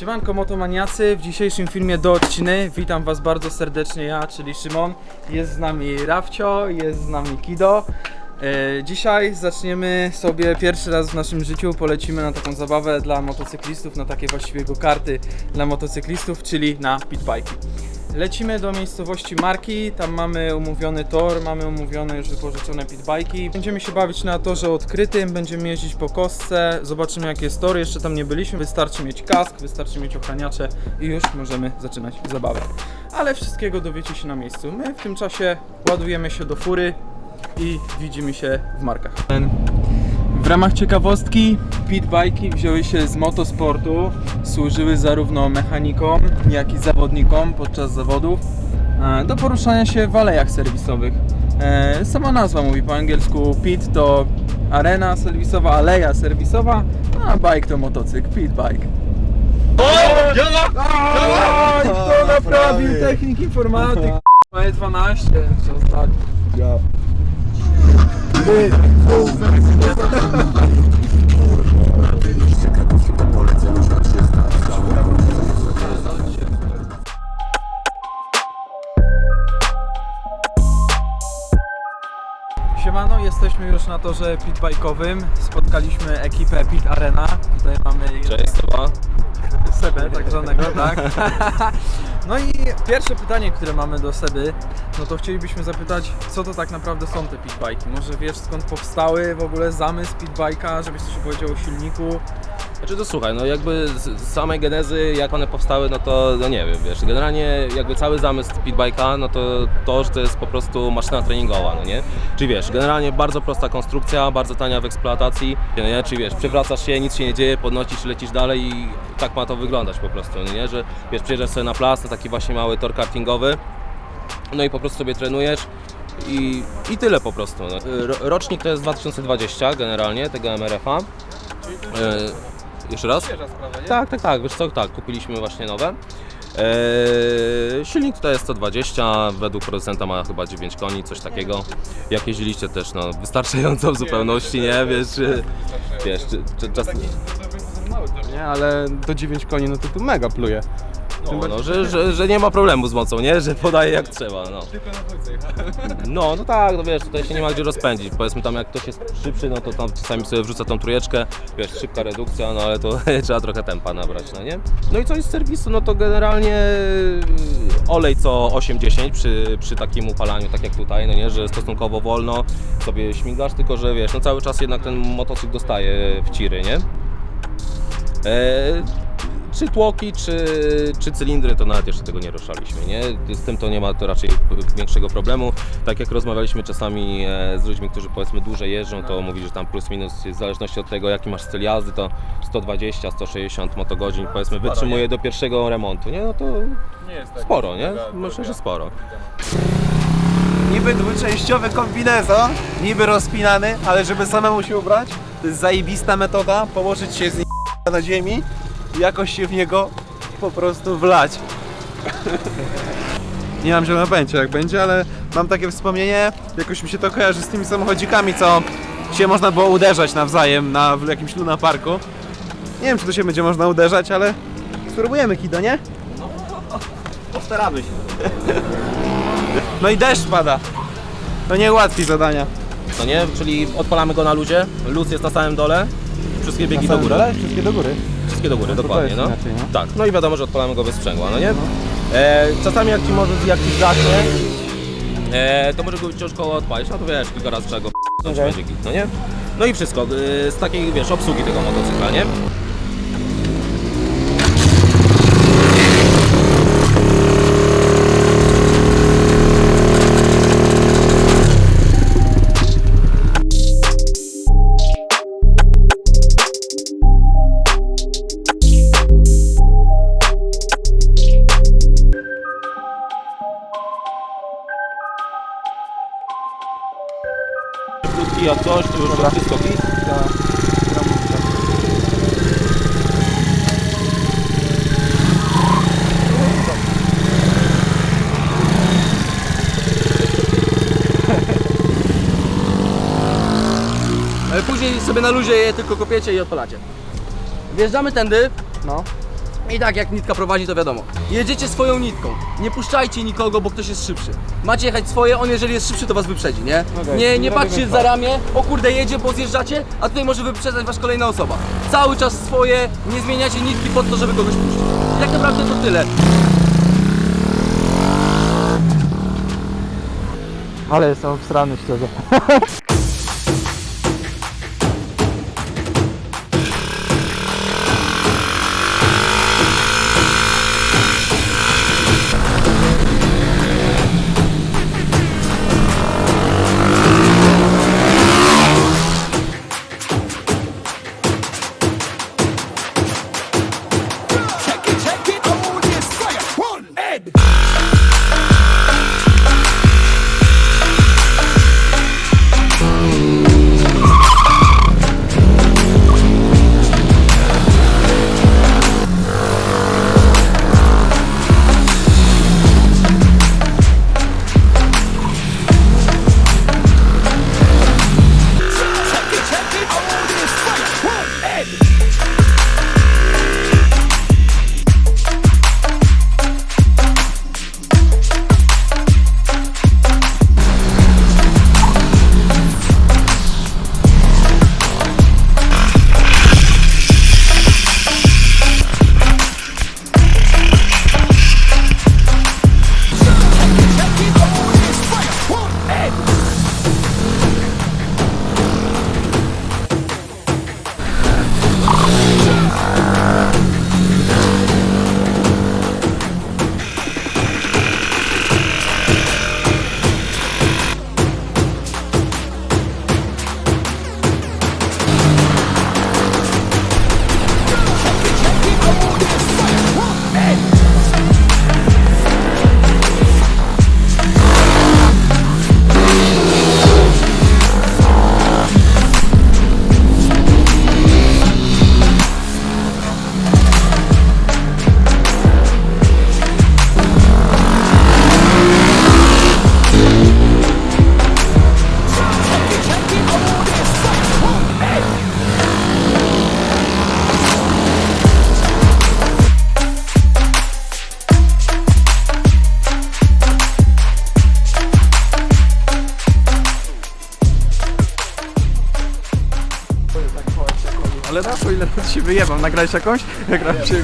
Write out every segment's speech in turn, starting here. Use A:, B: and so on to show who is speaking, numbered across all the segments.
A: Siemanko motomaniacy, w dzisiejszym filmie do odciny witam was bardzo serdecznie ja, czyli Szymon. Jest z nami Rafcio, jest z nami Kido. E, dzisiaj zaczniemy sobie pierwszy raz w naszym życiu, polecimy na taką zabawę dla motocyklistów, na takie właściwie go karty dla motocyklistów, czyli na pitbike. Lecimy do miejscowości Marki, tam mamy umówiony tor, mamy umówione już wypożyczone pitbajki. Będziemy się bawić na torze odkrytym, będziemy jeździć po kostce, zobaczymy jakie jest tor, jeszcze tam nie byliśmy. Wystarczy mieć kask, wystarczy mieć ochraniacze i już możemy zaczynać zabawę. Ale wszystkiego dowiecie się na miejscu. My w tym czasie ładujemy się do fury i widzimy się w Markach. W ramach ciekawostki, pitbajki wzięły się z motosportu, służyły zarówno mechanikom, jak i zawodnikom podczas zawodów e, do poruszania się w alejach serwisowych. E, Sama nazwa mówi po angielsku pit to arena serwisowa, aleja serwisowa, a bike to motocykl, pit bike. Oj, kto naprawił technik informatyk? E12, co Siemano, jesteśmy już na torze pitbajkowym. Spotkaliśmy ekipę Pit Arena. Tutaj mamy
B: Cześć, Seba.
A: Sebę, tak zwanego, tak? No i pierwsze pytanie, które mamy do Seby, no to chcielibyśmy zapytać, co to tak naprawdę są te pitbajki? Może wiesz skąd powstały w ogóle zamysł pitbajka, żebyś coś opowiedział o silniku?
B: Znaczy to słuchaj, no jakby z samej genezy, jak one powstały, no to no nie wiem, wiesz, generalnie jakby cały zamysł Pitbike'a, no to to, że to jest po prostu maszyna treningowa, no nie? Czyli wiesz, generalnie bardzo prosta konstrukcja, bardzo tania w eksploatacji, no nie? Czyli wiesz, przewracasz się, nic się nie dzieje, podnosisz, lecisz dalej i tak ma to wyglądać po prostu, no nie? Że wiesz, przyjeżdżasz sobie na plac, na taki właśnie mały tor kartingowy, no i po prostu sobie trenujesz i, i tyle po prostu. No. Ro- Rocznik to jest 2020 generalnie, tego MRF-a. E, jeszcze raz?
A: Świeża sprawa, nie?
B: Tak, tak, tak, wiesz co, tak, kupiliśmy właśnie nowe. Eee, silnik tutaj jest 120, według producenta ma chyba 9 koni, coś takiego. Jak jeździliście też, no, wystarczająco w zupełności, nie, wiesz, czy, wiesz, czy, czy czas...
C: Nie, ale do 9 koni, no to tu mega pluje.
B: No, no że, że, że nie ma problemu z mocą, nie, że podaje jak trzeba, no. No, no tak, no wiesz, tutaj się nie ma gdzie rozpędzić. Powiedzmy tam jak ktoś jest szybszy, no to tam czasami sobie wrzuca tą trójeczkę, wiesz, szybka redukcja, no ale to trzeba trochę tempa nabrać, no nie? No i co jest z serwisu, no to generalnie yy, olej co 8-10 przy, przy takim upalaniu, tak jak tutaj, no nie, że stosunkowo wolno sobie śmigasz, tylko że wiesz, no cały czas jednak ten motocykl dostaje w ciry, nie? E, czy tłoki, czy, czy cylindry, to nawet jeszcze tego nie ruszaliśmy, nie? Z tym to nie ma to raczej większego problemu. Tak jak rozmawialiśmy czasami e, z ludźmi, którzy powiedzmy dłużej jeżdżą, to mówili, że tam plus minus w zależności od tego jaki masz styl jazdy, to 120, 160 motogodzin powiedzmy wytrzymuje do pierwszego remontu, nie? No to sporo, nie? Myślę, że sporo.
C: Niby dwuczęściowy kombinezon, niby rozpinany, ale żeby samemu się ubrać, to jest zajebista metoda, położyć się z nim na ziemi jakoś się w niego po prostu wlać. Nie mam zielonego pojęcia jak będzie, ale mam takie wspomnienie, jakoś mi się to kojarzy z tymi samochodzikami, co się można było uderzać nawzajem na w jakimś Luna Parku. Nie wiem, czy to się będzie można uderzać, ale spróbujemy, Kido, nie?
B: Postaramy się.
C: No i deszcz pada. To nie ułatwi zadania.
B: No nie? Czyli odpalamy go na luzie, luz jest na samym dole, wszystkie biegi do góry.
C: Wszystkie do góry.
B: Wszystkie do góry,
C: to
B: dokładnie,
C: jest
B: no.
C: inaczej, no.
B: Tak, no i wiadomo, że odpalamy go bez sprzęgła, no nie? E, czasami jak ci może jakiś zacznie, e, to może go ciężko odpalić, no to wiesz, kilka razy trzeba go git, no nie? No i wszystko, e, z takiej, wiesz, obsługi tego motocykla, nie?
D: Sobie na luzie je tylko kopiecie i odpalacie. Wjeżdżamy tędy,
C: No.
D: I tak jak nitka prowadzi, to wiadomo. Jedziecie swoją nitką. Nie puszczajcie nikogo, bo ktoś jest szybszy. Macie jechać swoje, on jeżeli jest szybszy, to was wyprzedzi, nie? Nie, nie patrzcie za ramię, o kurde jedzie, bo zjeżdżacie, a tutaj może wyprzedzać was kolejna osoba. Cały czas swoje, nie zmieniacie nitki pod to, żeby kogoś puścić. Tak naprawdę to tyle.
A: Ale jestem obstrany szczerze.
C: Ale Raszu, ile razy się wyjebam? Nagrałeś jakąś? Nagrałem się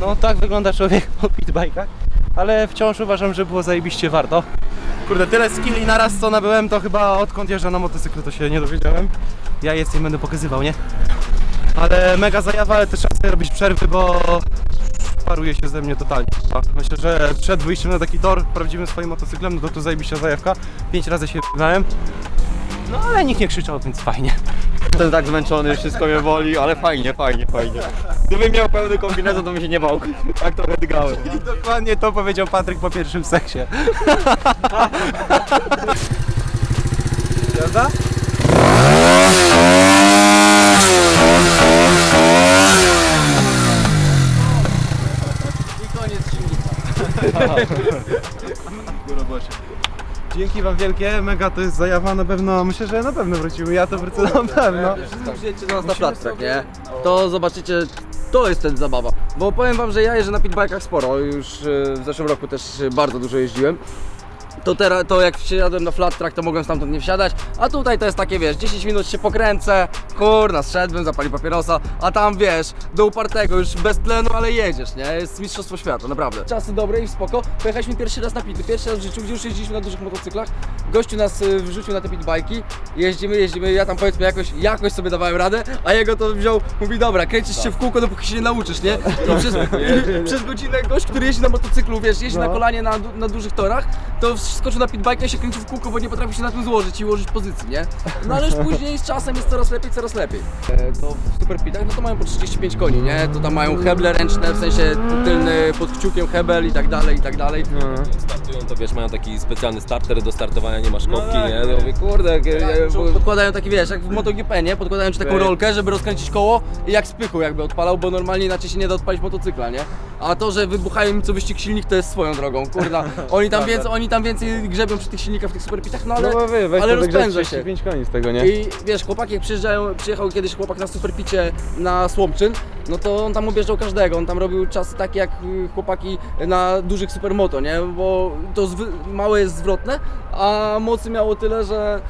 E: No tak wygląda człowiek po pitbajkach, ale wciąż uważam, że było zajebiście warto.
C: Kurde, tyle skilli naraz co nabyłem, to chyba odkąd jeżdżę na motocyklu to się nie dowiedziałem. Ja jest nie będę pokazywał, nie? Ale mega zajawa, ale też trzeba sobie robić przerwy, bo paruje się ze mnie totalnie. Myślę, że przed wyjściem na taki tor prawdziwym swoim motocyklem, no to tu zajebiście zajawka. Pięć razy się wybałem.
E: No ale nikt nie krzyczał, więc fajnie.
F: Jestem tak zmęczony, wszystko mnie boli, ale fajnie, fajnie, fajnie. Gdybym miał pełny kombinezon, to bym się nie bał. Tak trochę dygałem.
C: I dokładnie to powiedział Patryk po pierwszym seksie. Jazda?
D: I koniec silnika.
C: Dzięki wam wielkie, mega to jest zajawa, na pewno, myślę, że na pewno wrócimy, ja to wrócę na pewno.
D: Przyjedźcie do nas na flat nie? To zobaczycie, to jest ten zabawa. Bo powiem wam, że ja jeżdżę na pitbajkach sporo, już e, w zeszłym roku też bardzo dużo jeździłem. To teraz, to jak wsiadłem na flat track, to mogłem stamtąd nie wsiadać, a tutaj to jest takie, wiesz, 10 minut się pokręcę, kurna, zszedłem, zapali papierosa, a tam, wiesz, do upartego, już bez tlenu, ale jedziesz, nie? Jest mistrzostwo świata, naprawdę. Czasy dobre i spoko. Pojechaliśmy pierwszy raz na pity, pierwszy raz w życiu, gdzie już jeździliśmy na dużych motocyklach. Gościu nas y, wrzucił na te pitbajki, jeździmy, jeździmy, ja tam powiedzmy jakoś, jakoś sobie dawałem radę, a jego to wziął, mówi dobra, kręcisz się w kółko, dopóki się nie nauczysz, nie? I przez, przez godzinę gość, który jeździ na motocyklu, wiesz, jeździ na kolanie na, du- na dużych torach, to skoczył na pitbike i się kręcił w kółko, bo nie potrafi się na tym złożyć i ułożyć pozycji, nie? No ale już później z czasem jest coraz lepiej, coraz lepiej. E, To w super pitach, no to mają po 35 koni, nie? To tam mają heble ręczne, w sensie tylny pod kciukiem hebel i tak dalej, i tak dalej.
B: Startują, to wiesz, mają taki specjalny starter do startowania, nie masz kopki, nie? Ja mówię, kurde, jak, ja, bo-
D: Podkładają taki, wiesz, jak w MotoGP, nie? Podkładają ci taką rolkę, żeby rozkręcić koło i jak spychu jakby odpalał, bo normalnie inaczej się nie da odpalić motocykla, nie? A to, że wybuchają im co wyścig silnik, to jest swoją drogą, kurda. Oni tam więcej, oni tam więcej się grzebią przy tych silnikach w tych superpitach, no ale,
C: no wy, weź
D: ale
C: to
D: rozpędza się.
C: 35 koni z tego, nie?
D: I wiesz, chłopaki jak przyjeżdżają, przyjechał kiedyś chłopak na superpicie na Słomczyn, no to on tam objeżdżał każdego, on tam robił czasy takie jak y, chłopaki na dużych supermoto, nie? Bo to małe jest zwrotne, a mocy miało tyle, że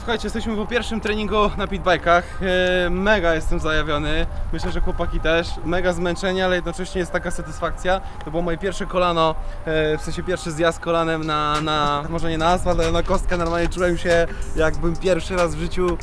C: Słuchajcie, jesteśmy po pierwszym treningu na pitbajkach. E, Mega jestem zajawiony. Myślę, że chłopaki też. Mega zmęczenie, ale jednocześnie jest taka satysfakcja. To było moje pierwsze kolano, e, w sensie pierwszy zjazd kolanem na, na może nie na asfalt, ale na kostkę. Normalnie czułem się jakbym pierwszy raz w życiu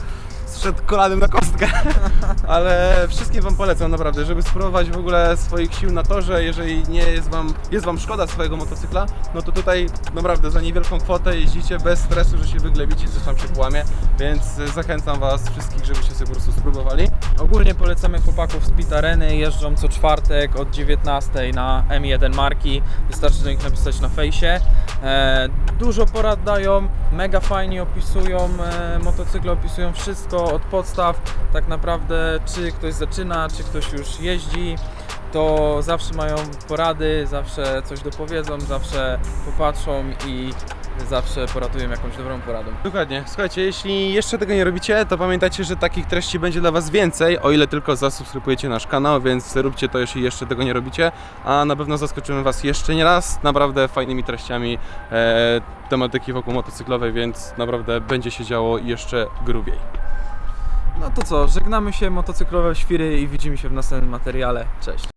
C: zszedł kolanem na kostkę. Ale wszystkim Wam polecam naprawdę, żeby spróbować w ogóle swoich sił na torze. Jeżeli nie jest Wam, jest wam szkoda swojego motocykla, no to tutaj naprawdę za niewielką kwotę jeździcie bez stresu, że się wyglebicie, coś tam się połamie. Więc e, zachęcam Was wszystkich, żebyście sobie po prostu spróbowali.
A: Ogólnie polecamy chłopaków z Pit Areny, jeżdżą co czwartek od 19 na M1 marki, wystarczy do nich napisać na fejsie. Dużo porad dają, mega fajnie opisują e, motocykle, opisują wszystko od podstaw, tak naprawdę czy ktoś zaczyna, czy ktoś już jeździ, to zawsze mają porady, zawsze coś dopowiedzą, zawsze popatrzą i zawsze poratują jakąś dobrą poradą.
C: Dokładnie. Słuchajcie, jeśli jeszcze tego nie robicie, to pamiętajcie, że takich treści będzie dla Was więcej, o ile tylko zasubskrybujecie nasz kanał, więc róbcie to, jeśli jeszcze tego nie robicie, a na pewno zaskoczymy Was jeszcze nie raz naprawdę fajnymi treściami e, tematyki wokół motocyklowej, więc naprawdę będzie się działo jeszcze grubiej.
A: No to co, żegnamy się motocyklowe świry i widzimy się w następnym materiale. Cześć.